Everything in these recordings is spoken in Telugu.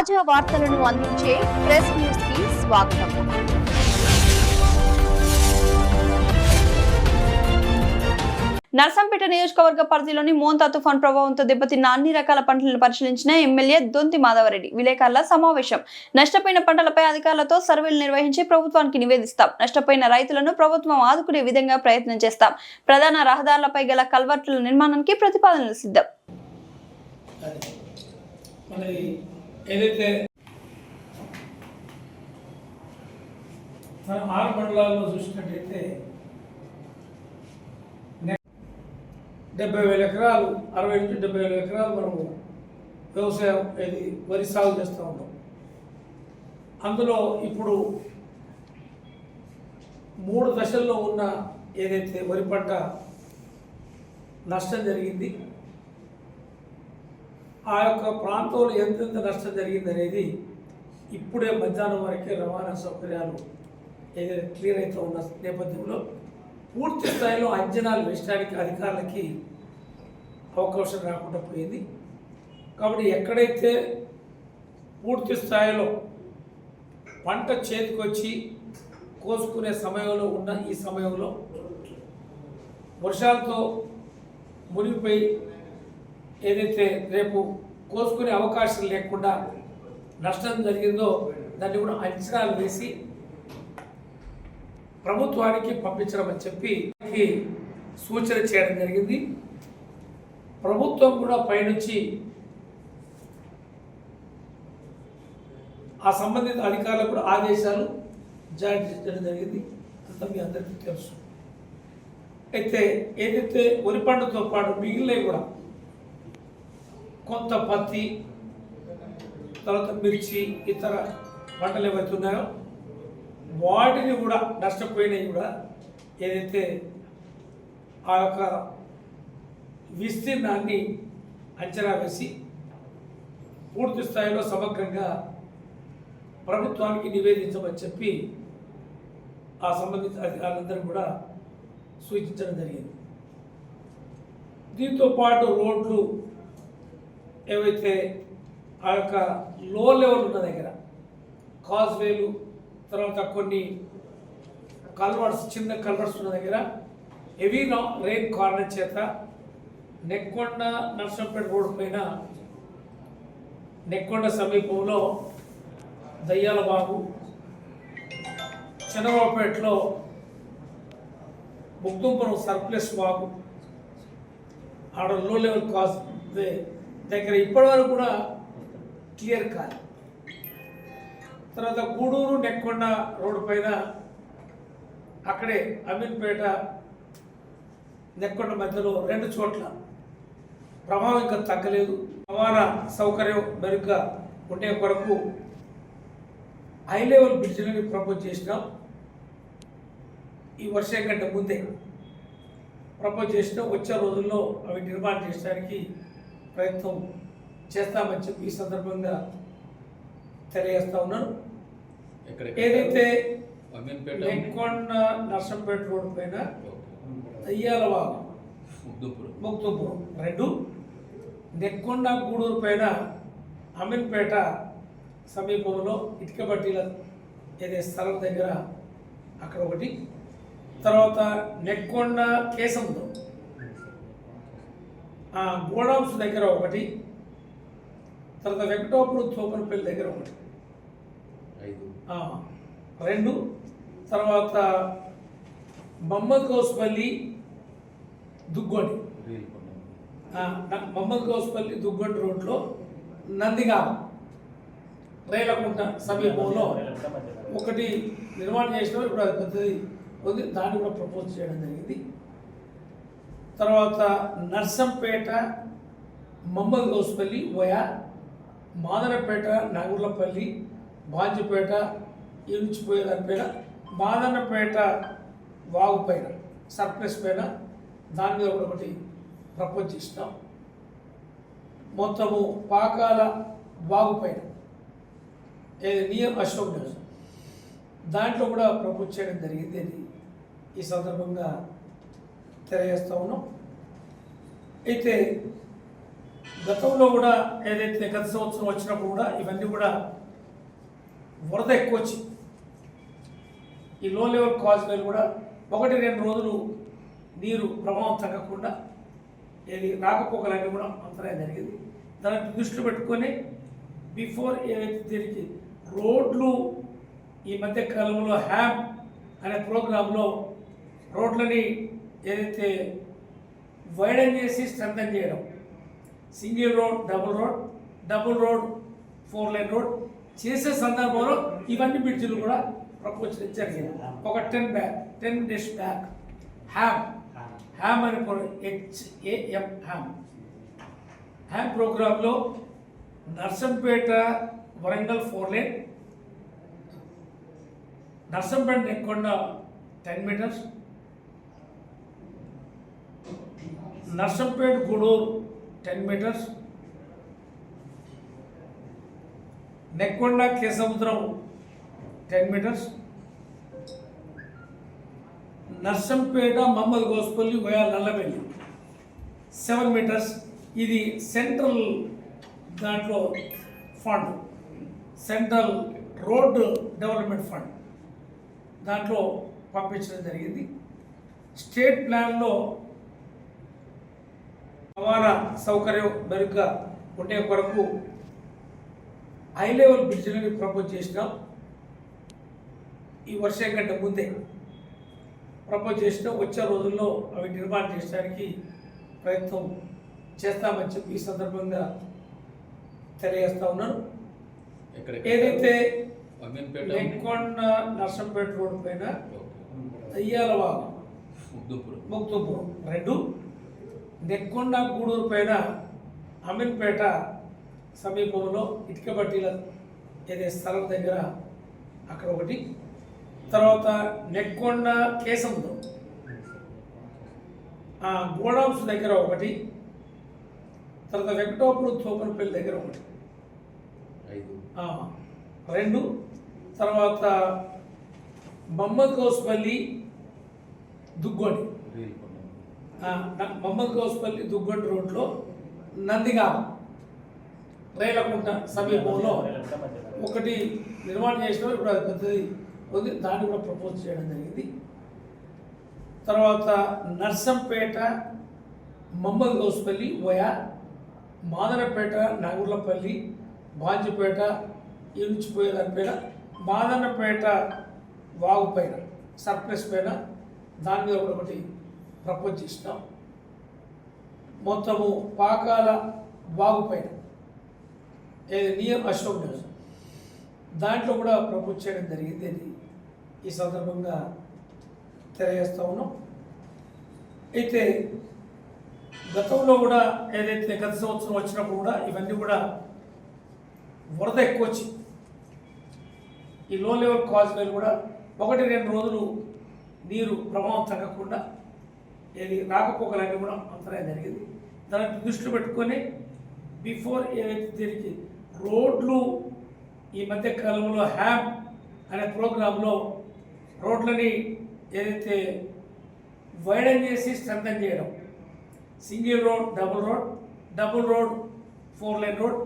తాజా వార్తలను అందించే ప్రెస్ న్యూస్కి స్వాగతం. నర్సంపేట నియోజకవర్గ పరిధిలోని మోంతా తుఫాన్ ప్రభావంతో దెబ్బతిన్న అన్ని రకాల పంటలను పరిశీలించిన ఎమ్మెల్యే దొంతి మాధవరెడ్డి. విలేకరుల సమావేశం. నష్టపోయిన పంటలపై అధికారులతో సర్వేలు నిర్వహించి ప్రభుత్వానికి నివేదిస్తాం. నష్టపోయిన రైతులను ప్రభుత్వం ఆదుకునే విధంగా ప్రయత్నం చేస్తాం. ప్రధాన రహదారులపై గల కల్వర్టుల నిర్మాణానికి ప్రతిపాదనలు సిద్ధం. ఏదైతే మనం ఆరు మండలాల్లో చూసినట్టయితే డెబ్బై వేల ఎకరాలు అరవై నుంచి డెబ్బై వేల ఎకరాలు మనము వ్యవసాయం ఇది వరి సాగు చేస్తూ ఉన్నాం. అందులో ఇప్పుడు మూడు దశల్లో ఉన్న ఏదైతే వరి పంట నష్టం జరిగింది ఆ యొక్క ప్రాంతంలో ఎంతెంత నష్టం జరిగింది అనేది ఇప్పుడే మధ్యాహ్నం వరకే రవాణా సౌకర్యాలు ఏదైతే క్లియర్ అవుతూ ఉన్న నేపథ్యంలో పూర్తి స్థాయిలో అంచనాలు వేయడానికి అధికారులకి అవకాశం రాకుండా పోయింది. కాబట్టి ఎక్కడైతే పూర్తి స్థాయిలో పంట చేతికొచ్చి కోసుకునే సమయంలో ఉన్న ఈ సమయంలో వర్షాలతో మునిగిపోయి ఏదైతే రేపు కోసుకునే అవకాశం లేకుండా నష్టం జరిగిందో దాన్ని కూడా అంచనాలు వేసి ప్రభుత్వానికి పంపించడం అని చెప్పి సూచన చేయడం జరిగింది. ప్రభుత్వం కూడా పైనుంచి ఆ సంబంధిత అధికారులకు కూడా ఆదేశాలు జారీ చేయడం జరిగింది. అంతా మీ అందరికీ తెలుసు. అయితే ఏదైతే వరి పంటతో పాటు మిగిలినవి కూడా కొంత పత్తి తర్వాత మిర్చి ఇతర పంటలు ఏవైతే ఉన్నాయో వాటిని కూడా నష్టపోయినవి కూడా ఏదైతే ఆ యొక్క విస్తీర్ణాన్ని అంచనా వేసి పూర్తి స్థాయిలో సమగ్రంగా ప్రభుత్వానికి నివేదించమని చెప్పి ఆ సంబంధిత అధికారులందరూ కూడా సూచించడం జరిగింది. దీంతో పాటు రోడ్లు ఏవైతే ఆ యొక్క లో లెవెల్ ఉన్న దగ్గర కాజ్వేలు తర్వాత కొన్ని కల్వర్స్ చిన్న కల్వర్స్ ఉన్న దగ్గర హెవీ రెయిన్ కారణం చేత నెక్కొండ నర్సంపేట రోడ్డు పైన నెక్కొండ సమీపంలో దయ్యాల బాబు చంద్రబాబుపేటలో ముగ్దుంపురం సర్ప్లస్ బాబు ఆడ లో లెవెల్ కాజ్ దగ్గర ఇప్పటివరకు కూడా క్లియర్ కాదు. తర్వాత గూడూరు నెక్కొండ రోడ్డు పైన అక్కడే అమీన్పేట నెక్కొండ మధ్యలో రెండు చోట్ల ప్రభావం ఇంకా తగ్గలేదు. రవాణా సౌకర్యం మెరుగ్గా ఉండే కొరకు హై లెవెల్ బ్రిడ్జ్లని ప్రపోజ్ చేసినాం. ఈ వర్షం కంటే ముందే ప్రపోజ్ చేసినాం. వచ్చే రోజుల్లో అవి నిర్మాణం చేయడానికి ప్రయత్నం చేస్తామని చెప్పి ఈ సందర్భంగా తెలియజేస్తా ఉన్నాను. ఏదైతే అమీన్పేట నెక్కొండ నర్సంపేట రోడ్డు పైన దయ్యాల వాగు ముగ్దుపురం ముక్తుపురం రెండు. నెక్కొండ గూడూరు పైన అమీన్పేట సమీపంలో ఇటుక బట్టీల ఏదే స్థలం దగ్గర అక్కడ ఒకటి. తర్వాత నెక్కొండ కేశంలో ఆ గోడౌన్స్ దగ్గర ఒకటి తర్వాత వెంకటాపురం తోపనపల్లి దగ్గర ఒకటి. రెండు తర్వాత మహమ్మద్ గౌస్పల్లి దుగ్గొండి. మహమ్మద్ గౌస్పల్లి దుగ్గొండి రోడ్లో నందిగామ రేలకుంట సమీపంలో ఒకటి నిర్మాణం చేసిన ఇప్పుడు అది పెద్దది ఉంది దాన్ని కూడా ప్రపోజ్ చేయడం జరిగింది. తర్వాత నర్సంపేట మమ్మల్ గౌస్పల్లి వయా మాదనపేట నాగుర్లపల్లి బాంజిపేట ఈ మాదనపేట వాగుపైన సర్ప్లస్ పైన దాని మీద ఒకటి ప్రపోజ్ చేసినాం. మొత్తము పాకాల వాగుపైన ఏది నియర్ అశోక్ నగర్. దాంట్లో కూడా ప్రపోజ్ చేయడం జరిగింది. అని ఈ సందర్భంగా తెలియజేస్తా ఉన్నాం. అయితే గతంలో కూడా ఏదైతే గత సంవత్సరం వచ్చినప్పుడు కూడా ఇవన్నీ కూడా వరద ఎక్కువ వచ్చి ఈ లో లెవెల్ కాజ్వేలు కూడా ఒకటి రెండు రోజులు నీరు ప్రభావం తగ్గకుండా ఏది రాకపోకలన్నీ కూడా అంతరాయం జరిగింది. దాన్ని దృష్టిలో పెట్టుకొని బిఫోర్ ఏదైతే దీనికి రోడ్లు ఈ మధ్య కాలంలో హ్యామ్ అనే ప్రోగ్రాంలో రోడ్లని ఏదైతే వైడన్ చేసి స్ట్రెంథన్ చేయడం. Single road double road double road four line road చేసే సందర్భంలో ఇవన్నీ బ్రిడ్జిలు కూడా ప్రపోజ్ జరిగింది ఒక ten back ten days back. Ham ham అని హెచ్ఏఎం హ్యామ్ హ్యామ్ ప్రోగ్రాంలో Narsampet Warangal four line. Narsampet Nekkonda ten metres. Narsampet Gudur ten metres Nekkonda Kesamudram ten metres Narsampet Mohammed Gospalli via Nallabelli seven metres ఇది సెంట్రల్ దాంట్లో fund central road development fund దాంట్లో పంపించడం జరిగింది. స్టేట్ ప్లాన్లో రవాణా సౌకర్యం మెరుగ్గా ఉండే కొరకు హై లెవెల్ బ్రిడ్జ్లని ప్రపోజ్ చేసినాం. ఈ వర్షం కంటే ముందే ప్రపోజ్ చేసినాం వచ్చే రోజుల్లో అవి నిర్మాణం చేయడానికి ప్రయత్నం చేస్తామని చెప్పి ఈ సందర్భంగా తెలియజేస్తా ఉన్నాను. ఏదైతే నెక్కొండ నర్సంపేట రోడ్ పైన ఓకే. దయ్యాలవాగు ముగ్దుపురం ముక్తుపురం రెండు. నెక్కొండ గూడూరు పైన అమీన్పేట సమీపంలో ఇటుక బట్టీల ఏదే స్థలం దగ్గర అక్కడ ఒకటి. తర్వాత నెక్కొండ కేసముద్రం ఆ గోడౌన్స్ దగ్గర ఒకటి. తర్వాత వెంకటాపురం తోపనపల్లి దగ్గర ఒకటి. రెండు. తర్వాత మహమ్మద్ గౌస్పల్లి దుగ్గొండి మహమ్మద్ గౌస్పల్లి దుగ్గొండ రోడ్లో నందిగామ రైలకుంట సమీపంలో ఒకటి నిర్మాణం చేసిన ఇప్పుడు అది పెద్దది ఉంది. దాన్ని కూడా ప్రపోజ్ చేయడం జరిగింది. తర్వాత నర్సంపేట మహమ్మద్ గౌస్పల్లి వయా మాదనపేట నాగుర్లపల్లి బాంజిపేట ఈ దానిపైన మాదనపేట వాగు పైన సర్ప్లస్ పైన దాని మీద కూడా ఒకటి ప్రపంచిస్తాం. మొత్తము పాకాల బాగుపైన. ఏది నియర్ అశోక్ నగర్. దాంట్లో కూడా ప్రపోజ్ చేయడం జరిగింది అని ఈ సందర్భంగా తెలియజేస్తూ ఉన్నాం. అయితే గతంలో కూడా ఏదైతే గత సంవత్సరం వచ్చినప్పుడు కూడా ఇవన్నీ కూడా వరద ఎక్కువ వచ్చి ఈ లో లెవెల్ కాజ్వేలు కూడా ఒకటి రెండు రోజులు నీరు ప్రభావం తగ్గకుండా ఏది రాకపోకలన్నీ కూడా అంతరాయం జరిగింది. దాన్ని దృష్టిలో పెట్టుకొని బిఫోర్ ఏదైతే దీనికి రోడ్లు ఈ మధ్య కాలంలో హ్యామ్ అనే ప్రోగ్రాంలో రోడ్లని ఏదైతే వైడన్ చేసి స్ట్రెంథన్ చేయడం. Single road double road double road four line road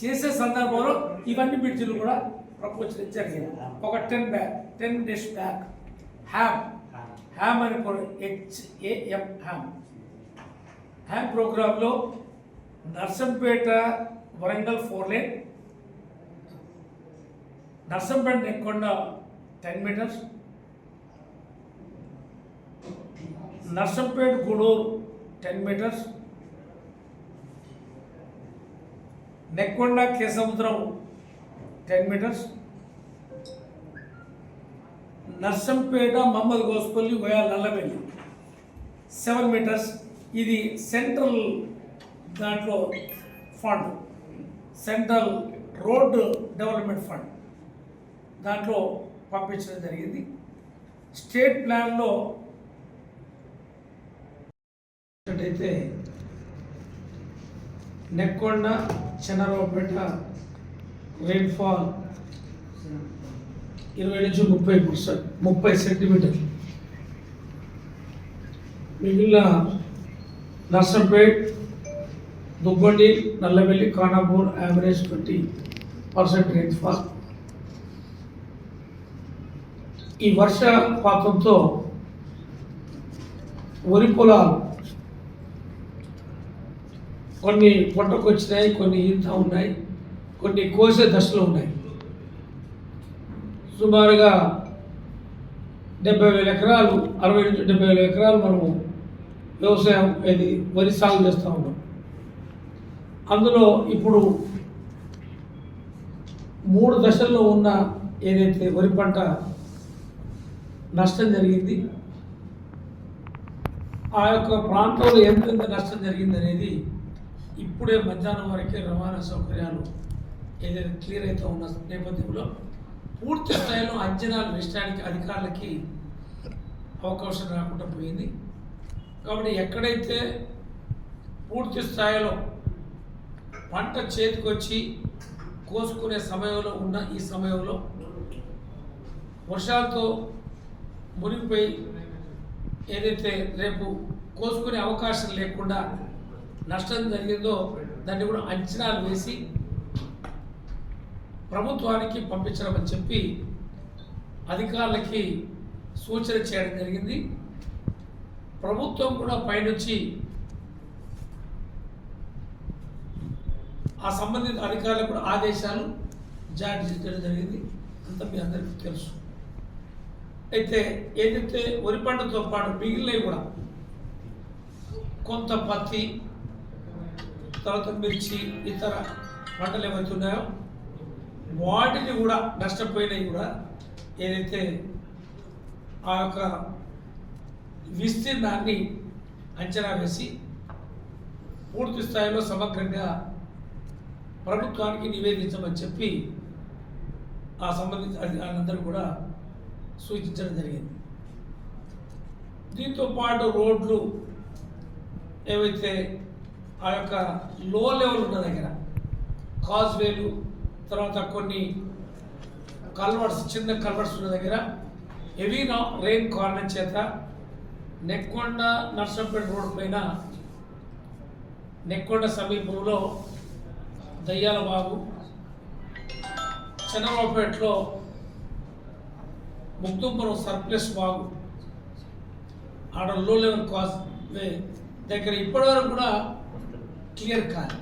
చేసే సందర్భంలో ఇవన్నీ బ్రిడ్జిలు కూడా ప్రపోజ్ జరిగింది. ఒక ten back ten days back ham ham అని హెచ్ఏఎం హ్యామ్ హ్యామ్ ప్రోగ్రాంలో Narsampet Warangal four lane Narsampet Nekkonda ten metres Narsampet Gudur ten metres Nekkonda Kesamudram ten metres Narsampet Mohammed Gospalli via Nallabelli seven metres. ఇది సెంట్రల్ దాంట్లో fund. Central road development fund. దాంట్లో పంపించడం జరిగింది. స్టేట్ ప్లాన్లో అయితే నెక్కొండ చెన్నరావుపేట రెయిన్ఫాల్ ఇరవై నుంచి ముప్పై పర్సెంట్ ముప్పై సెంటీమీటర్ మిగిలిన Narsampet Duggondi Nallavelli Kanapur average twenty percent rainfall ఈ వర్షపాతంతో వరి పొలాలు కొన్ని పంటకు వచ్చినాయి కొన్ని ఈత ఉన్నాయి కొన్ని కోసే దశలు ఉన్నాయి. సుమారుగా డెబ్బై వేల ఎకరాలు అరవై నుంచి డెబ్బై వేల ఎకరాలు మనము వ్యవసాయం ఇది వరి సాగు చేస్తూ ఉన్నాం. అందులో ఇప్పుడు మూడు దశల్లో ఉన్న ఏదైతే వరి పంట నష్టం జరిగింది ఆ యొక్క ప్రాంతంలో ఎంతెంత నష్టం జరిగింది అనేది ఇప్పుడే మధ్యాహ్నం వరకే రవాణా సౌకర్యాలు ఏదైతే క్లియర్ అవుతూ ఉన్న నేపథ్యంలో పూర్తి స్థాయిలో అంచనాలు వేయడానికి అధికారులకి అవకాశం రాకుండా పోయింది. కాబట్టి ఎక్కడైతే పూర్తి స్థాయిలో పంట చేతికొచ్చి కోసుకునే సమయంలో ఉన్న ఈ సమయంలో వర్షాలతో మునిగిపోయి ఏదైతే రేపు కోసుకునే అవకాశం లేకుండా నష్టం జరిగిందో దాన్ని కూడా అంచనాలు వేసి ప్రభుత్వానికి పంపించడమని చెప్పి అధికారులకి సూచన చేయడం జరిగింది. ప్రభుత్వం కూడా పైనుంచి ఆ సంబంధిత అధికారులకు కూడా ఆదేశాలు జారీ చేయడం జరిగింది. అంత మీ అందరికీ తెలుసు. అయితే ఏదైతే వరి పంటతో పాటు మిగిలినవి కూడా కొంత పత్తి తర్వాత మిర్చి ఇతర పంటలు ఏమైతున్నాయో వాటిని కూడా నష్టపోయినవి కూడా ఏదైతే ఆ యొక్క విస్తీర్ణాన్ని అంచనా వేసి పూర్తి స్థాయిలో సమగ్రంగా ప్రభుత్వానికి నివేదించమని చెప్పి ఆ సంబంధించిన అధికారులందరూ కూడా సూచించడం జరిగింది. దీంతో పాటు రోడ్లు ఏవైతే ఆ యొక్క లో లెవెల్ ఉన్న దగ్గర కాజ్వేలు తర్వాత కొన్ని కల్వర్స్ చిన్న కల్వర్స్ ఉన్న దగ్గర హెవీ రెయిన్ కారణం చేత నెక్కొండ నర్సంపేట రోడ్డు పైన నెక్కొండ సమీపంలో దయ్యాల బాగు చంద్రబాబుపేటలో ముక్తుంపురం సర్ప్లస్ బాగు ఆడ లో లెవెల్ కాజ్ దగ్గర ఇప్పటివరకు కూడా క్లియర్ కాదు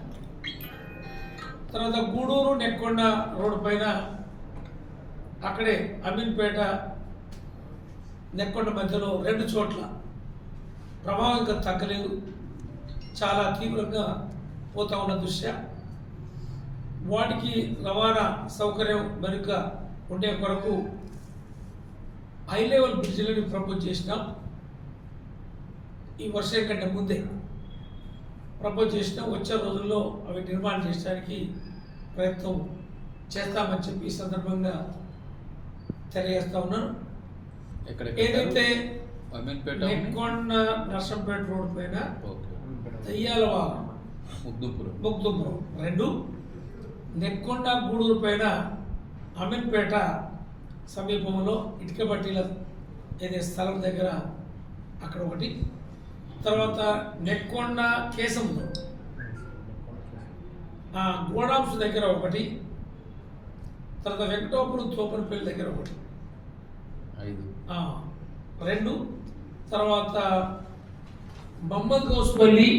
తర్వాత గూడూరు నెక్కొండ రోడ్డు పైన అక్కడే అమీన్పేట నెక్కొండ మధ్యలో రెండు చోట్ల ప్రభావం ఇంకా తగ్గలేదు. చాలా తీవ్రంగా పోతా ఉన్న దృశ్యం. వాటికి రవాణా సౌకర్యం మెరుగ్గా ఉండే కొరకు హై లెవెల్ బ్రిడ్జ్లను ప్రపోజ్ చేసినాం. ఈ వర్షం కంటే ముందే. ప్రపోజ్ చేసినాం వచ్చే రోజుల్లో అవి నిర్మాణం చేయడానికి ప్రయత్నం చేస్తామని చెప్పి ఈ సందర్భంగా తెలియజేస్తా ఉన్నాను. ఏదైతే నెక్కొండ నర్సంపేట రోడ్ పైన దయ్యాల ముగ్దుపురం ముగ్దుపురం రెండు. నెక్కొండ గూడూరు పైన అమీన్పేట సమీపంలో ఇటుక బట్టీల ఏదే స్థలం దగ్గర అక్కడ ఒకటి. తర్వాత నెక్కొండ కేశంలో. ఆ గోడాంశ దగ్గర ఒకటి తర్వాత వెంకటాపురం తోపనపల్లి దగ్గర ఒకటి. రెండు తర్వాత మహమ్మద్ గౌస్పల్లి